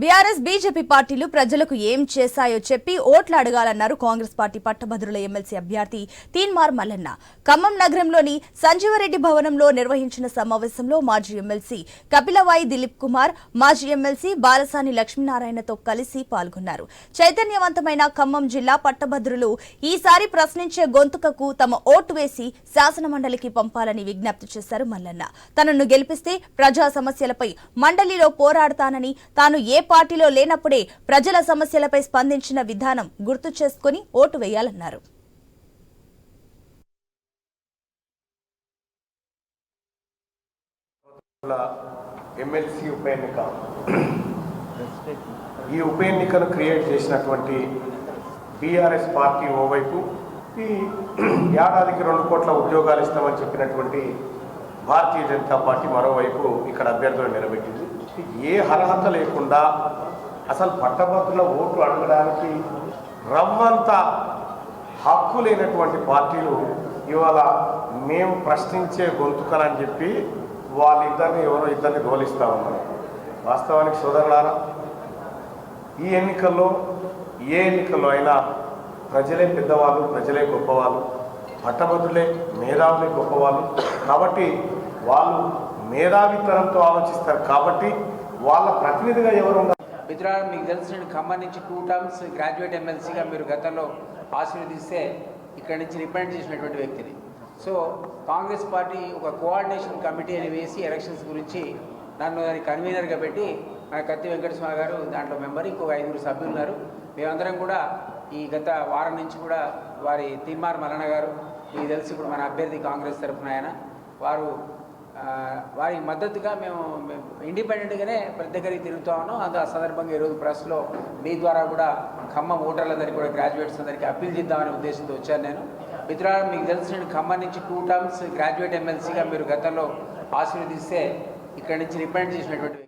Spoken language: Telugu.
బీఆర్ఎస్ బీజేపీ పార్టీలు ప్రజలకు ఏం చేశాయో చెప్పి ఓట్లు అడగాలన్నారు కాంగ్రెస్ పార్టీ పట్టభద్రుల ఎమ్మెల్సీ అభ్యర్థి తీన్మార్ మల్లన్న. ఖమ్మం నగరంలోని సంజీవరెడ్డి భవనంలో నిర్వహించిన సమావేశంలో మాజీ ఎమ్మెల్సీ కపిలవాయి దిలీప్ కుమార్ మాజీ ఎమ్మెల్సీ బాలసాని లక్ష్మీనారాయణతో కలిసి పాల్గొన్నారు. చైతన్యవంతమైన ఖమ్మం జిల్లా పట్టభద్రులు ఈసారి ప్రశ్నించే గొంతుకకు తమ ఓటు వేసి శాసనమండలికి పంపాలని విజ్ఞప్తి చేశారు మల్లన్న. తనను గెలిపిస్తే ప్రజా సమస్యలపై మండలిలో పోరాడతానని తాను ఏ పార్టీలో లేనప్పుడే ప్రజల సమస్యలపై స్పందించిన విధానం గుర్తు చేసుకుని ఓటు వేయాలన్నారు. ఎమ్మెల్సీ ఉప ఎన్నిక. ఈ ఉప ఎన్నికను క్రియేట్ చేసినటువంటి బీఆర్ఎస్ పార్టీ ఓవైపు ఈ ఏడాదికి రెండు కోట్ల ఉద్యోగాలు ఇస్తామని చెప్పినటువంటి భారతీయ జనతా పార్టీ మరోవైపు ఇక్కడ అభ్యర్థులు నిలబెట్టింది. ఏ అర్హత లేకుండా అసలు పట్టభద్రుల ఓట్లు అడగడానికి రవ్వంత హక్కు లేనటువంటి పార్టీలు ఇవాళ మేము ప్రశ్నించే గొంతుకలని చెప్పి వాళ్ళిద్దరిని ఎవరో ఇద్దరిని గోలిస్తూ ఉన్నారు. వాస్తవానికి సోదరులారా ఈ ఎన్నికల్లో ఏ ఎన్నికల్లో అయినా ప్రజలే పెద్దవాళ్ళు ప్రజలే గొప్పవాళ్ళు పట్టభద్రులే మేధావులే గొప్పవాళ్ళు. కాబట్టి వాళ్ళు మేధావితనంతో ఆలోచిస్తారు. కాబట్టి వాళ్ళ ప్రతినిధిగా ఎవరు ఉండాలి మిత్రులారా మీకు తెలిసిన ఖమ్మం నుంచి టూ టర్మ్స్ గ్రాడ్యుయేట్ ఎమ్మెల్సీగా మీరు గతంలో ఆశీర్వదిస్తే ఇక్కడ నుంచి రిప్రజెంట్ చేసినటువంటి వ్యక్తిని. సో కాంగ్రెస్ పార్టీ ఒక కోఆర్డినేషన్ కమిటీ అని వేసి ఎలక్షన్స్ గురించి నన్ను దాని కన్వీనర్గా పెట్టి మన కత్తి వెంకటస్వామి గారు దాంట్లో మెంబర్ ఇంకొక ఐదుగురు సభ్యులు ఉన్నారు. మేమందరం కూడా ఈ గత వారం నుంచి కూడా వారి తిమ్మార్ మల్లన్న గారు మీకు తెలిసి ఇప్పుడు మన అభ్యర్థి కాంగ్రెస్ తరఫున ఆయన. వారు వారి మద్దతుగా మేము ఇండిపెండెంట్గానే ప్రతి దగ్గరికి తిరుగుతూ ఉన్నాం. అందు ఆ సందర్భంగా ఈరోజు ప్రెస్లో మీ ద్వారా కూడా ఖమ్మం ఓటర్లందరికీ కూడా గ్రాడ్యుయేట్స్ అందరికీ అప్పీల్ చేద్దామనే ఉద్దేశంతో వచ్చాను నేను. మిత్రులారా మీకు తెలిసిన ఖమ్మం నుంచి టూ టర్మ్స్ గ్రాడ్యుయేట్ ఎమ్మెల్సీగా మీరు గతంలో ఆశీర్వదిస్తే ఇక్కడి నుంచి రిప్రజెంట్ చేసినటువంటి